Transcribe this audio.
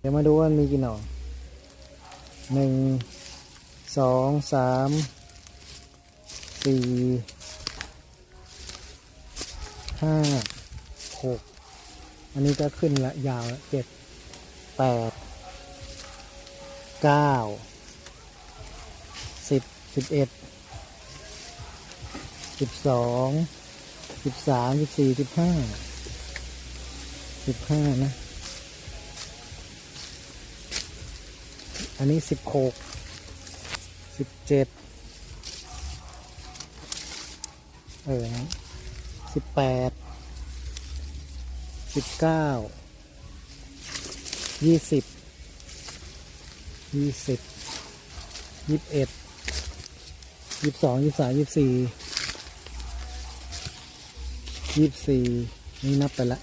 เดี๋ยวมาดูว่ามันมีกี่หน่อหนึ่งสองสามสี่ห้าหกอันนี้ก็ขึ้นละยาวละเจ็ดแปดเก้าสิบสิบเอ็ดสิบสองสิบสามสิบสี่สิบห้าสิบห้านะ อันนี้สิบหกสิบเจ็ดเออสิบแปดสิบเก้ายี่สิบยี่สิบยี่สิบเอ็ดยี่สิบสองยี่สิบสามยี่สิบสี่ยี่สิบสี่นี่นับไปละ